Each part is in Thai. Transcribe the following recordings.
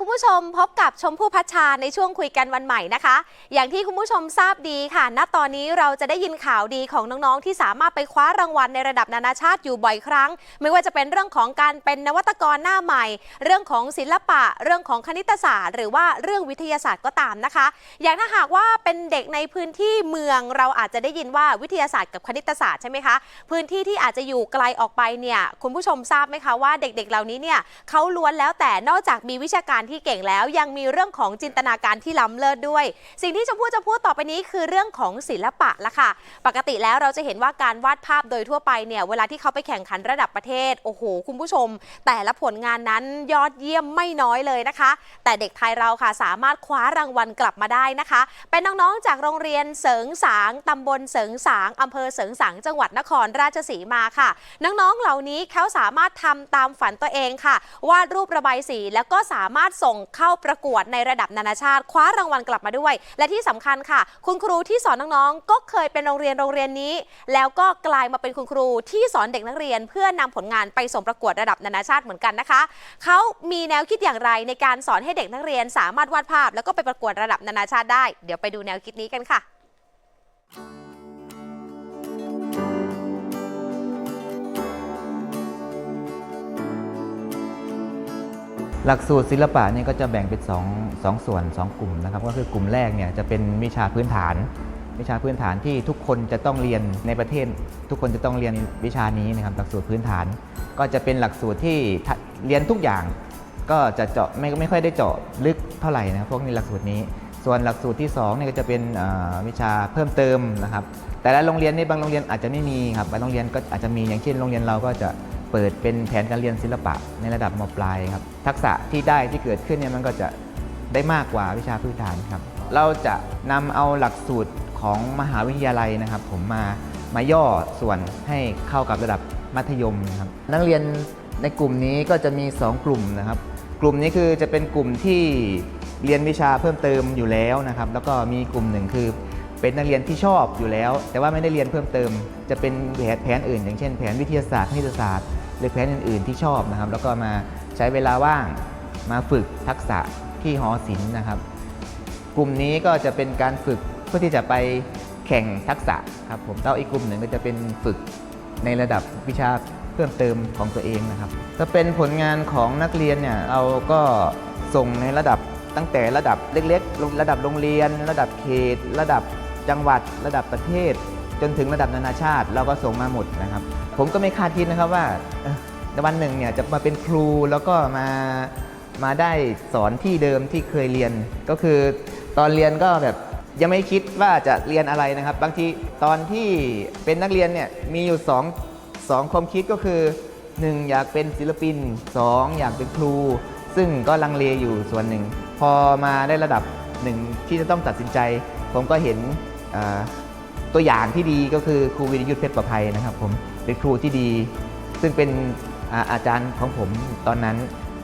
คุณผู้ชมพบกับชมพู่พัชชาในช่วงคุยกันวันใหม่นะคะ อย่างที่คุณผู้ชมทราบดีค่ะ ณตอนนี้เราจะได้ยินข่าวดีของน้องๆ ที่สามารถไปคว้ารางวัลในระดับนานาชาติอยู่บ่อยครั้ง ไม่ว่าจะเป็นเรื่องของการเป็นนวัตกรหน้าใหม่ เรื่องของศิลปะ เรื่องของคณิตศาสตร์ หรือว่าเรื่องวิทยาศาสตร์ก็ตามนะคะ อย่างถ้าหากว่าเป็นเด็กในพื้นที่เมืองเราอาจจะได้ยินว่าวิทยาศาสตร์กับคณิตศาสตร์ใช่ไหมคะพื้นที่ที่อาจจะอยู่ไกลออกไปเนี่ยคุณผู้ชมทราบไหมคะว่าเด็กๆ เหล่านี้เนี่ยเขาล้วนแล้วแต่นอกจากมีวิชาการที่เก่งแล้วยังมีเรื่องของจินตนาการที่ล้ำเลิศด้วย สิ่งที่ชมพู่จะพูดต่อไปนี้คือเรื่องของศิลปะละค่ะ ปกติแล้วเราจะเห็นว่าการวาดภาพโดยทั่วไปเนี่ยเวลาที่เขาไปแข่งขันระดับประเทศโอ้โหคุณผู้ชม แต่ละผลงานนั้นยอดเยี่ยมไม่น้อยเลยนะคะ แต่เด็กไทยเราค่ะสามารถคว้ารางวัลกลับมาได้นะคะ เป็นน้องๆจากโรงเรียนเสริงสางตำบลเสริงสางอำเภอเสริงสางจังหวัดนครราชสีมาค่ะ น้องๆเหล่านี้เขาสามารถทำตามฝันตัวเองค่ะ วาดรูประบายสีแล้วก็สามารถส่งเข้าประกวดในระดับนานาชาติ คว้ารางวัลกลับมาด้วย และที่สำคัญค่ะ คุณครูที่สอนน้องๆ ก็เคยเป็นโรงเรียนโรงเรียนนี้ แล้วก็กลายมาเป็นคุณครูที่สอนเด็กนักเรียน เพื่อนำผลงานไปส่งประกวดระดับนานาชาติเหมือนกันนะคะ เขามีแนวคิดอย่างไรในการสอนให้เด็กนักเรียน สามารถวาดภาพ แล้วก็ไปประกวดระดับนานาชาติได้ เดี๋ยวไปดูแนวคิดนี้กันค่ะ หลักสูตรศิลปะเนี่ยก็จะแบ่งเป็นสองสองส่วนสองกลุ่มนะครับ ก็คือกลุ่มแรกเนี่ยจะเป็นวิชาพื้นฐาน วิชาพื้นฐานที่ทุกคนจะต้องเรียนในประเทศ ทุกคนจะต้องเรียนวิชานี้นะครับหลักสูตรพื้นฐาน ก็จะเป็นหลักสูตรที่เรียนทุกอย่าง ก็จะเจาะไม่ไม่ค่อยได้เจาะลึกเท่าไหร่นะครับพวกนี้หลักสูตรนี้ ส่วนหลักสูตรที่2เนี่ยก็จะเป็นวิชาเพิ่มเติมนะครับ แต่ละโรงเรียนในบางโรงเรียนอาจจะไม่มีครับบางโรงเรียนก็อาจจะมีอย่างเช่นโรงเรียนเราก็จะ ปิดเป็นแผนการเรียนศิลปะในระดับมปลายครับทักษะที่ได้ที่เกิดขึ้นเนี่ยมันก็จะได้มากกว่าวิชาพื้นฐานครับ เราจะนำเอาหลักสูตรของมหาวิทยาลัยนะครับ ผมมามาย่อส่วนให้เข้ากับระดับมัธยมนะครับนักเรียนในกลุ่มนี้ก็จะมี 2 กลุ่มนะครับ กลุ่มนี้คือจะเป็นกลุ่มที่เรียนวิชาเพิ่มเติมอยู่แล้วนะครับ แล้วก็มีกลุ่มหนึ่งคือเป็นนักเรียนที่ชอบอยู่แล้ว แต่ว่าไม่ได้เรียนเพิ่มเติม จะเป็นแผนแผนอื่น อย่างเช่น แผนวิทยาศาสตร์คณิตศาสตร์ หรือแผนอื่นๆที่ชอบนะครับ แล้วก็มาใช้เวลาว่างมาฝึกทักษะที่หอศิลป์นะครับ กลุ่มนี้ก็จะเป็นการฝึกเพื่อที่จะไปแข่งทักษะครับผมแล้วอีกกลุ่มหนึ่งก็จะเป็นฝึกในระดับวิชาเพิ่มเติมของตัวเองนะครับถ้าเป็นผลงานของนักเรียนเนี่ยเราก็ส่งในระดับตั้งแต่ระดับเล็กๆ ระดับโรงเรียน ระดับเขต ระดับจังหวัด ระดับประเทศ จนถึงระดับนานาชาติ เราก็ส่งมาหมดนะครับ ผมก็ไม่คาดคิดนะครับว่าในวันหนึ่งเนี่ยจะมาเป็นครูแล้วก็มามาได้สอนที่เดิมที่เคยเรียน ก็คือตอนเรียนก็แบบยังไม่คิดว่าจะเรียนอะไรนะครับ บางทีตอนที่เป็นนักเรียนเนี่ยมีอยู่สองสองความคิดก็คือ 1 อยากเป็นศิลปิน 2 อยากเป็นครู ซึ่งก็ลังเลอยู่ส่วนหนึ่ง พอมาได้ระดับหนึ่งที่จะต้องตัดสินใจ ผมก็เห็นอ่า ตัวอย่างที่ดีก็คือครูวิรยุทธเพชรประภัยนะครับผมเป็นครูที่ดี ซึ่งเป็นอาอาจารย์ของผมตอนนั้น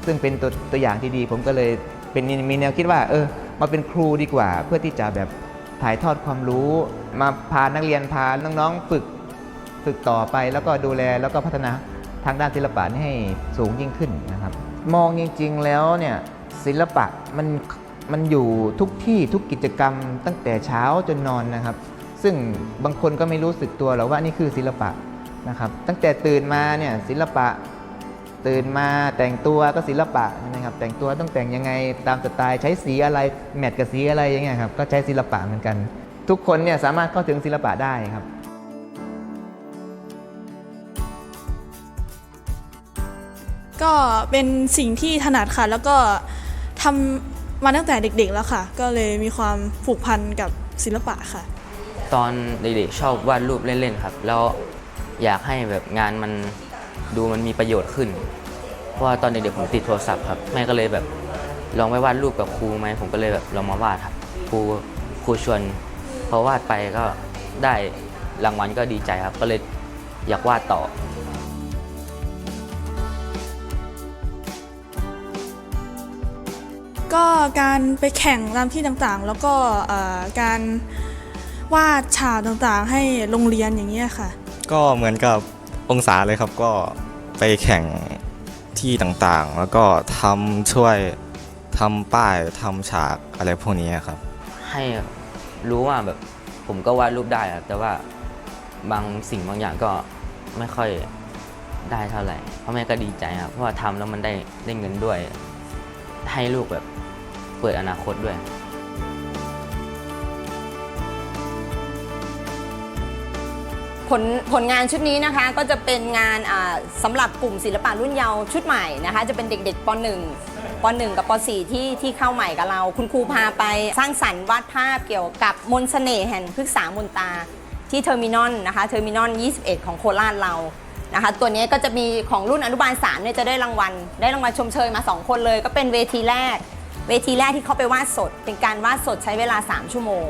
ซึ่งเป็นตัวตัวอย่างที่ดี ผมก็เลยเป็นมีแนวคิดว่า เออมาเป็นครูดีกว่า เพื่อที่จะแบบถ่ายทอดความรู้ มาพานักเรียนพาน้องๆฝึกฝึกต่อไปแล้วก็ดูแลแล้วก็พัฒนาทางด้านศิลปะให้สูงยิ่งขึ้นนะครับ มองจริง ๆ แล้วเนี่ยศิลปะมันมันอยู่ทุกที่ทุกกิจกรรมตั้งแต่เช้าจนนอนนะครับ ซึ่งบางคนก็ไม่รู้สึกตัวหรอกว่านี่คือศิลปะนะครับ ตั้งแต่ตื่นมาเนี่ยศิลปะตื่นมาแต่งตัวก็ศิลปะใช่ไหมครับแต่งตัวต้องแต่งยังไงตามสไตล์ใช้สีอะไรแมทกับสีอะไรอย่างเงี้ยครับก็ใช้ศิลปะเหมือนกัน ทุกคนเนี่ยสามารถเข้าถึงศิลปะได้ครับก็เป็นสิ่งที่ถนัดค่ะ แล้วก็ทำมาตั้งแต่เด็กๆแล้วค่ะ ก็เลยมีความผูกพันกับศิลปะค่ะ ตอนเด็กๆชอบวาดรูปเล่นๆครับ แล้วอยากให้แบบงานมันดูมันมีประโยชน์ขึ้น เพราะว่าตอนเด็กๆผมติดโทรศัพท์ครับแม่ก็เลยแบบลองไปวาดรูปกับครูไหมผมก็เลยแบบลองมาวาดครับครูครูชวนพอวาดไปก็ได้รางวัลก็ดีใจครับ ก็เลยอยากวาดต่อก็การไปแข่งตามที่ต่างๆ แล้วก็การ วาดฉากต่างๆ ให้โรงเรียนอย่างเงี้ยค่ะ ก็เหมือนกับองศาเลยครับก็ไปแข่งที่ต่างๆ แล้วก็ทำช่วยทำป้ายทำฉากอะไรพวกนี้ครับ ให้รู้ว่าแบบผมก็วาดรูปได้ครับแต่ว่าบางสิ่งบางอย่างก็ไม่ค่อยได้เท่าไหร่พ่อแม่ก็ดีใจครับเพราะว่าทำแล้วมันได้ได้เงินด้วย ให้ลูกแบบเปิดอนาคตด้วย ผลผลงานชุดนี้นะคะก็จะเป็นงานอ่าสำหรับกลุ่มศิลปะรุ่นเยาว์ชุดใหม่นะคะ จะเป็นเด็กๆป .1 ป .1 กับป .4 ที่ที่เข้าใหม่กับเรา คุณครูพาไปสร้างสรรค์วาดภาพเกี่ยวกับมนต์เสน่ห์แห่งพฤกษามนตาที่เทอร์มินอลนะคะเทอร์มินอล 21 ของโคราชเรานะคะตัวนี้ก็จะมีของรุ่นอนุบาล3เนี่ยจะได้รางวัล ได้รางวัลชมเชยมา 2 คนเลย ก็เป็นเวทีแรก เวทีแรกที่เขาไปวาดสด เป็นการวาดสดใช้เวลา 3 ชั่วโมง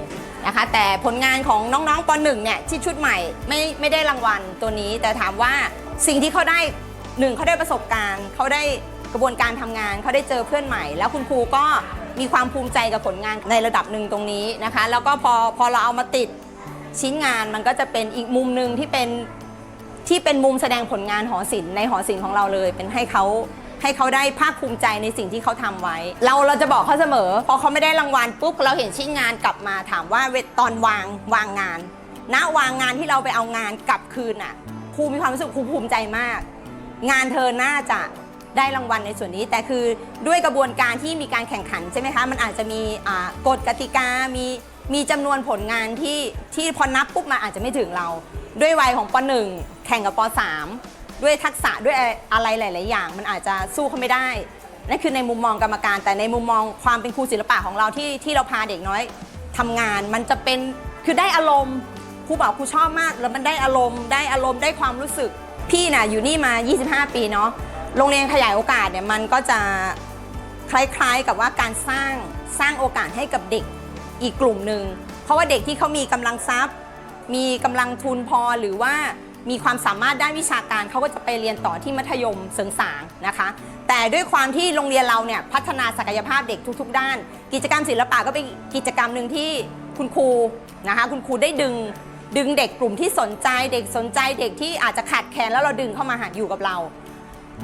นะคะ แต่ผลงานของน้องๆป .1 เนี่ยที่ชุดใหม่ไม่ไม่ได้รางวัลตัวนี้ แต่ถามว่าสิ่งที่เขาได้หนึ่งเขาได้ประสบการณ์เขาได้กระบวนการทำงานเขาได้เจอเพื่อนใหม่ แล้วคุณครูก็มีความภูมิใจกับผลงานในระดับหนึ่งตรงนี้นะคะ แล้วก็พอพอเราเอามาติดชิ้นงานมันก็จะเป็นอีกมุมหนึ่งที่เป็นที่เป็นมุมแสดงผลงานหอศิลป์ในหอศิลป์ของเราเลย เป็นให้เขา ให้เขาได้ภาคภูมิใจในสิ่งที่เขาทำไว้ เราเราจะบอกเขาเสมอ พอเขาไม่ได้รางวัลปุ๊บเราเห็นชิ้นงานกลับมาถามว่าตอนวางวางงานณวางงานที่เราไปเอางานกลับคืนอะครูมีความรู้สึกครูภูมิใจมาก งานเธอน่าจะได้รางวัลในส่วนนี้ แต่คือด้วยกระบวนการที่มีการแข่งขันใช่ไหมคะมันอาจจะมีกฎกติกามีมีจำนวนผลงานที่ที่พอนับปุ๊บมาอาจจะไม่ถึงเรา ด้วยวัยของป .1 แข่งกับป .3 ด้วยทักษะด้วยอะไรหลาย ๆ อย่าง มันอาจจะสู้เขาไม่ได้นั่นคือในมุมมองกรรมการ แต่ในมุมมองความเป็นครูศิลปะของเราที่ที่เราพาเด็กน้อยทำงาน มันจะเป็นคือได้อารมณ์ครูบอกครูชอบมาก แล้วมันได้อารมณ์ได้อารมณ์ได้ความรู้สึก พี่น่ะอยู่นี่มา 25 ปีเนาะโรงเรียนขยายโอกาสเนี่ยมันก็จะคล้าย ๆ กับว่าการสร้างสร้างโอกาสให้กับเด็กอีกกลุ่มหนึ่งเพราะว่าเด็กที่เขามีกำลังทรัพย์ มีกำลังทุนพอหรือว่า มีความสามารถด้านวิชาการเขาก็จะไปเรียนต่อที่มัธยมเสริงสางนะคะ แต่ด้วยความที่โรงเรียนเราเนี่ยพัฒนาศักยภาพเด็กทุก ๆ ด้าน กิจกรรมศิลปะก็เป็นกิจกรรมหนึ่งที่คุณครูนะคะคุณครูได้ดึงดึงเด็กกลุ่มที่สนใจเด็กสนใจเด็กที่อาจจะขาดแคลนแล้วเราดึงเข้ามาหาอยู่กับเรา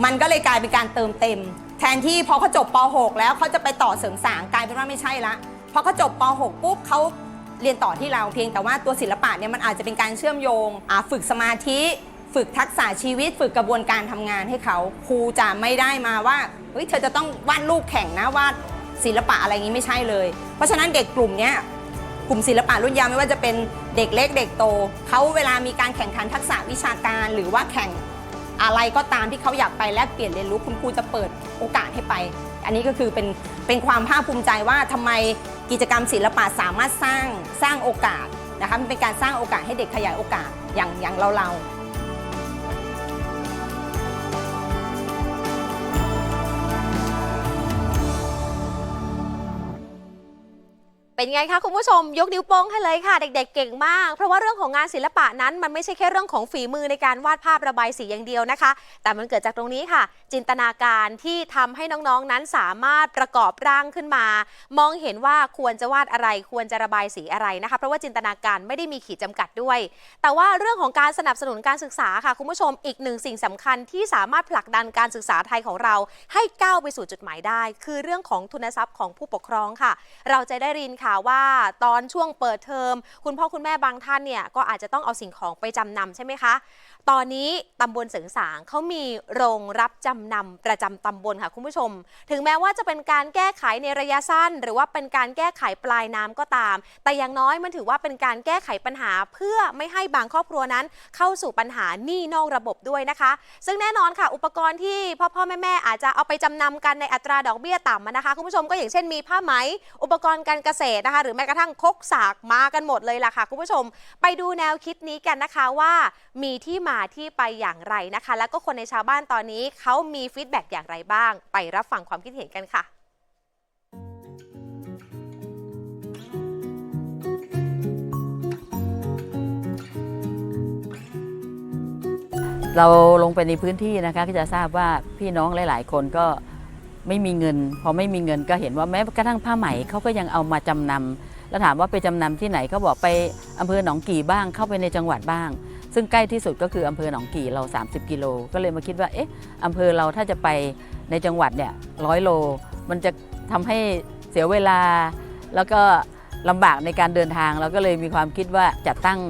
มันก็เลยกลายเป็นการเติมเต็ม แทนที่พอเขาจบป .6 แล้วเขาจะไปต่อเสริมสางกลายเป็นว่าไม่ใช่ละพอเขาจบป .6 ปุ๊บเขา เรียนต่อที่เราเพียงแต่ว่าตัวศิลปะเนี่ยมันอาจจะเป็นการเชื่อมโยงฝึกสมาธิฝึกทักษะชีวิต ฝึกกระบวนการทำงานให้เขาครูจะไม่ได้มาว่าเฮ้ยเธอจะต้องวาดรูปแข่งนะวาดศิลปะอะไรอย่างนี้ไม่ใช่เลย เพราะฉะนั้นเด็กกลุ่มนี้กลุ่มศิลปะรุ่นยาวไม่ว่าจะเป็นเด็กเล็กเด็กโตเขาเวลามีการแข่งขันทักษะวิชาการ หรือว่าแข่ง อะไรก็ตามที่เขาอยากไปแลกเปลี่ยนเรียนรู้คุณครูจะเปิดโอกาสให้ไป อันนี้ก็คือเป็นเป็นความภาคภูมิใจว่าทำไมกิจกรรมศิลปะสามารถสร้างสร้างโอกาสนะคะมันเป็นการสร้างโอกาสให้เด็กขยายโอกาสอย่างอย่างเราเรา เป็นไงคะคุณผู้ชมยกนิ้วโป้งให้เลยค่ะ เด็กๆเก่งมาก เพราะว่าเรื่องของงานศิลปะนั้น มันไม่ใช่แค่เรื่องของฝีมือในการวาดภาพระบายสีอย่างเดียวนะคะ แต่มันเกิดจากตรงนี้ค่ะ จินตนาการที่ทำให้น้องๆนั้นสามารถประกอบร่างขึ้นมา มองเห็นว่าควรจะวาดอะไรควรจะระบายสีอะไรนะคะ เพราะว่าจินตนาการไม่ได้มีขีดจำกัดด้วย แต่ว่าเรื่องของการสนับสนุนการศึกษาค่ะคุณผู้ชมอีกหนึ่งสิ่งสำคัญที่สามารถผลักดันการศึกษาไทยของเรา ให้ก้าวไปสู่จุดหมายได้ คือเรื่องของทุนทรัพย์ของผู้ปกครองค่ะ เราจะได้ยินข่ะค่ะว่าตอนช่วงเปิดเทอมคุณพ่อคุณแม่บางท่านเนี่ยก็อาจจะต้องเอาสิ่งของไปจำนำใช่ไหมคะ ตอนนี้ตำบลเสริงสางเขามีโรงรับจำนำประจำตำบลค่ะคุณผู้ชม ถึงแม้ว่าจะเป็นการแก้ไขในระยะสั้น หรือว่าเป็นการแก้ไขปลายน้ำก็ตาม แต่อย่างน้อยมันถือว่าเป็นการแก้ไขปัญหา เพื่อไม่ให้บางครอบครัวนั้น เข้าสู่ปัญหาหนี้นอกระบบด้วยนะคะ ซึ่งแน่นอนค่ะ อุปกรณ์ที่พ่อพ่อแม่แม่อาจจะเอาไปจำนำกันในอัตราดอกเบี้ยต่ำนะคะคุณผู้ชมก็อย่างเช่นมีผ้าไหม อุปกรณ์การเกษตรนะคะ หรือแม้กระทั่งคกสากมากันหมดเลยล่ะค่ะคุณผู้ชม ไปดูแนวคิดนี้กันนะคะว่ามีที่มาที่ไปอย่างไรนะคะ แล้วก็คนในชาวบ้านตอนนี้เขามีฟีดแบ็กอย่างไรบ้าง ไปรับฟังความคิดเห็นกันค่ะเราลงไปในพื้นที่นะคะก็จะทราบว่าพี่น้องหลาย ๆ คนก็ไม่มีเงิน พอไม่มีเงินก็เห็นว่าแม้กระทั่งผ้าไหมเขาก็ยังเอามาจำนำแล้วถามว่าไปจำนำที่ไหนเขาบอกไปอำเภอหนองกี่บ้างเข้าไปในจังหวัดบ้าง ซึ่งใกล้ที่สุดก็คืออำเภอหนองกี่เรา 30 กิโล ก็เลยมาคิดว่าเอ๊ะอำเภอเราถ้าจะไปในจังหวัดเนี่ยร้อยโล มันจะทำให้เสียเวลา แล้วก็ลำบากในการเดินทางเราก็เลยมีความคิดว่าจัดตั้ง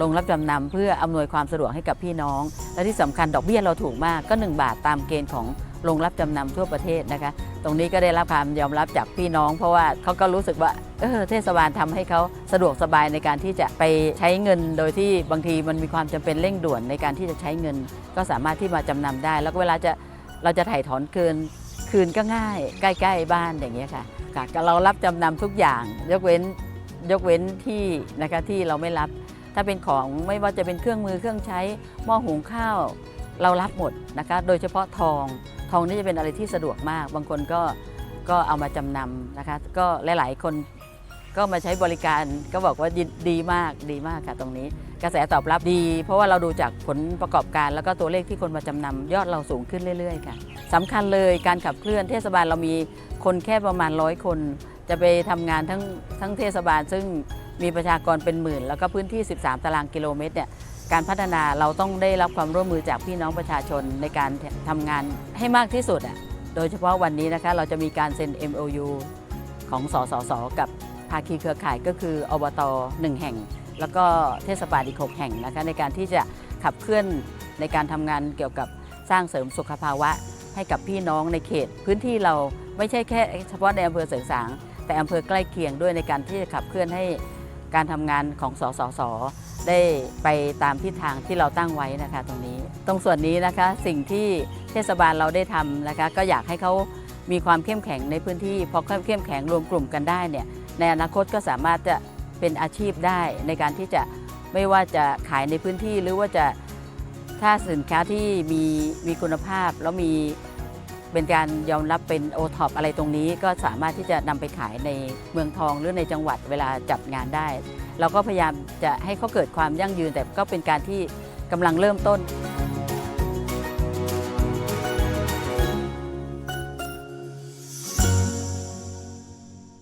ลงรับจำนำเพื่ออำนวยความสะดวกให้กับพี่น้อง และที่สำคัญดอกเบี้ยเราถูกมากก็ 1 บาทตามเกณฑ์ของ โรงรับจำนำทั่วประเทศนะคะ ตรงนี้ก็ได้รับความยอมรับจากพี่น้อง เพราะว่าเขาก็รู้สึกว่าเออเทศบาลทำให้เขาสะดวกสบายในการที่จะไปใช้เงิน โดยที่บางทีมันมีความจำเป็นเร่งด่วนในการที่จะใช้เงิน ก็สามารถที่มาจำนำได้ แล้วเวลาจะเราจะถ่ายถอนคืนคืนก็ง่าย ใกล้ ๆ บ้านอย่างเงี้ยค่ะค่ะเรารับจำนำทุกอย่าง ยกเว้นยกเว้นที่นะคะที่เราไม่รับ ถ้าเป็นของไม่ว่าจะเป็นเครื่องมือเครื่องใช้หม้อหุงข้าว เรารับหมดนะคะโดยเฉพาะทองทองนี่จะเป็นอะไรที่สะดวกมาก บางคนก็ก็เอามาจำนำนะคะ ก็หลาย ๆ คนก็มาใช้บริการก็บอกว่าดีดีมากดีมากค่ะตรงนี้ กระแสตอบรับดี เพราะว่าเราดูจากผลประกอบการ แล้วก็ตัวเลขที่คนมาจำนำยอดเราสูงขึ้นเรื่อย ๆ ค่ะสำคัญเลยการขับเคลื่อนเทศบาลเรามีคนแค่ประมาณร้อยคน จะไปทำงานทั้งทั้งเทศบาล ซึ่งมีประชากรเป็นหมื่น แล้วก็พื้นที่ 13 ตารางกิโลเมตรเนี่ย การพัฒนาเราต้องได้รับความร่วมมือจากพี่น้องประชาชนในการทำงานให้มากที่สุดอะโดยเฉพาะวันนี้นะคะเราจะมีการเซ็น MOU ของสสส กับภาคีเครือข่ายก็คืออบตหนึ่งแห่ง แล้วก็เทศบาลอีกหกแห่งนะคะในการที่จะขับเคลื่อนในการทำงานเกี่ยวกับสร้างเสริมสุขภาวะ ให้กับพี่น้องในเขต พื้นที่เราไม่ใช่แค่เฉพาะในอำเภอเสริงสาง แต่อำเภอใกล้เคียงด้วยในการที่จะขับเคลื่อนให้ การทำงานของสสส ได้ไปตามทิศทางที่เราตั้งไว้นะคะตรงนี้ ตรงส่วนนี้นะคะสิ่งที่เทศบาลเราได้ทำนะคะก็อยากให้เขามีความเข้มแข็งในพื้นที่พอเข้มแข็งรวมกลุ่มกันได้เนี่ยในอนาคตก็สามารถจะเป็นอาชีพได้ในการที่จะไม่ว่าจะขายในพื้นที่หรือว่าจะถ้าสินค้าที่มีมีคุณภาพแล้วมี เป็นการยอมรับเป็นโอท็อปอะไรตรงนี้ก็สามารถที่จะนำไปขายในเมืองทองหรือในจังหวัดเวลาจัดงานได้ เราก็พยายามจะให้เขาเกิดความยั่งยืนแต่ก็เป็นการที่กำลังเริ่มต้น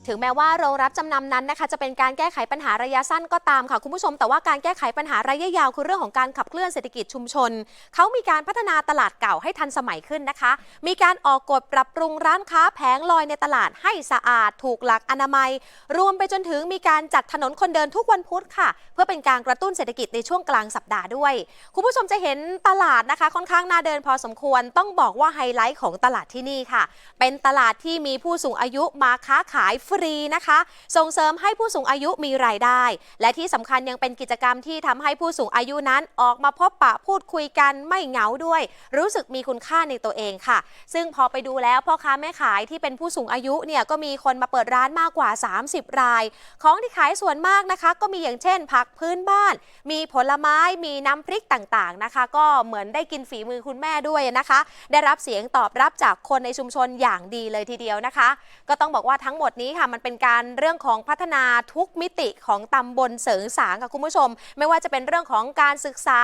ถึงแม้ว่าโรงรับจำนำนั้นนะคะจะเป็นการแก้ไขปัญหาระยะสั้นก็ตามค่ะคุณผู้ชม แต่ว่าการแก้ไขปัญหาระยะยาวคือเรื่องของการขับเคลื่อนเศรษฐกิจชุมชน เขามีการพัฒนาตลาดเก่าให้ทันสมัยขึ้นนะคะ มีการออกกฎปรับปรุงร้านค้าแผงลอยในตลาดให้สะอาด ถูกหลักอนามัย รวมไปจนถึงมีการจัดถนนคนเดินทุกวันพุธค่ะ เพื่อเป็นการกระตุ้นเศรษฐกิจในช่วงกลางสัปดาห์ด้วย คุณผู้ชมจะเห็นตลาดนะคะ ค่อนข้างน่าเดินพอสมควร ต้องบอกว่าไฮไลท์ของตลาดที่นี่ค่ะ เป็นตลาดที่มีผู้สูงอายุมาค้าขายฟรีนะคะ ส่งเสริมให้ผู้สูงอายุมีรายได้ และที่สำคัญยังเป็นกิจกรรมที่ทำให้ผู้สูงอายุนั้นออกมาพบปะพูดคุยกันไม่เหงาด้วย รู้สึกมีคุณค่าในตัวเองค่ะ ซึ่งพอไปดูแล้วพ่อค้าแม่ขายที่เป็นผู้สูงอายุเนี่ยก็มีคนมาเปิดร้านมากกว่า 30 ราย ของที่ขายส่วนมากนะคะ ก็มีอย่างเช่น ผักพื้นบ้าน มีผลไม้มีน้ำพริกต่างๆนะคะ ก็เหมือนได้กินฝีมือคุณแม่ด้วยนะคะ ได้รับเสียงตอบรับจากคนในชุมชนอย่างดีเลยทีเดียวนะคะ ก็ต้องบอกว่าทั้งหมดนี้ค่ะมันเป็นการเรื่องของพัฒนาทุกมิติของตำบลเสริงสางค่ะคุณผู้ชม ไม่ว่าจะเป็นเรื่องของการศึกษา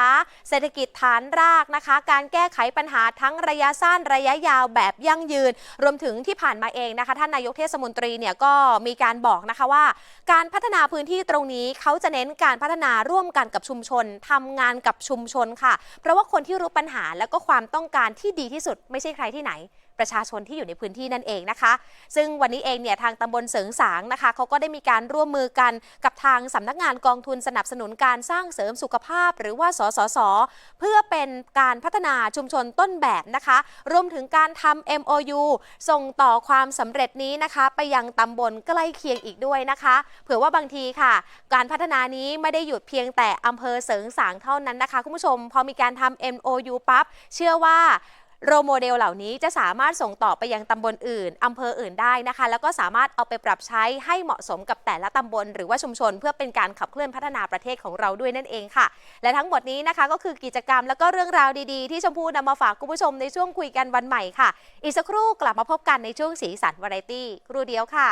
เศรษฐกิจฐานรากนะคะ การแก้ไขปัญหาทั้งระยะสั้นระยะยาวแบบยั่งยืน รวมถึงที่ผ่านมาเองนะคะ ท่านนายกเทศมนตรีเนี่ยก็มีการบอกนะคะว่า การพัฒนาพื้นที่ตรงนี้เขาจะเน้นการพัฒนาร่วมกันกับชุมชนทำงานกับชุมชนค่ะ เพราะว่าคนที่รู้ปัญหาและก็ความต้องการที่ดีที่สุดไม่ใช่ใครที่ไหน ประชาชนที่อยู่ในพื้นที่นั่นเองนะคะ ซึ่งวันนี้เองเนี่ยทางตำบลเสริงสางนะคะเขาก็ได้มีการร่วมมือกันกับทางสำนักงานกองทุนสนับสนุนการสร้างเสริมสุขภาพ หรือว่าสสส เพื่อเป็นการพัฒนาชุมชนต้นแบบนะคะ รวมถึงการทำ MOU ส่งต่อความสำเร็จนี้นะคะ ไปยังตำบลใกล้เคียงอีกด้วยนะคะ เผื่อว่าบางทีค่ะ การพัฒนานี้ไม่ได้หยุดเพียงแต่อำเภอเสริงสางเท่านั้นนะคะคุณผู้ชมพอมีการทำ MOU ปั๊บเชื่อว่า โรโมเดลเหล่านี้จะสามารถส่งต่อไปยังตำบลอื่นอำเภออื่นได้นะคะ แล้วก็สามารถเอาไปปรับใช้ให้เหมาะสมกับแต่ละตำบล หรือว่าชุมชน เพื่อเป็นการขับเคลื่อนพัฒนาประเทศของเราด้วยนั่นเองค่ะ และทั้งหมดนี้นะคะก็คือกิจกรรมแล้วก็เรื่องราวดีๆ ที่ชมพู่นำมาฝากคุณผู้ชมในช่วงคุยกันวันใหม่ค่ะ อีกสักครู่กลับมาพบกันในช่วงสีสันวาไรตี้ครูเดียวค่ะ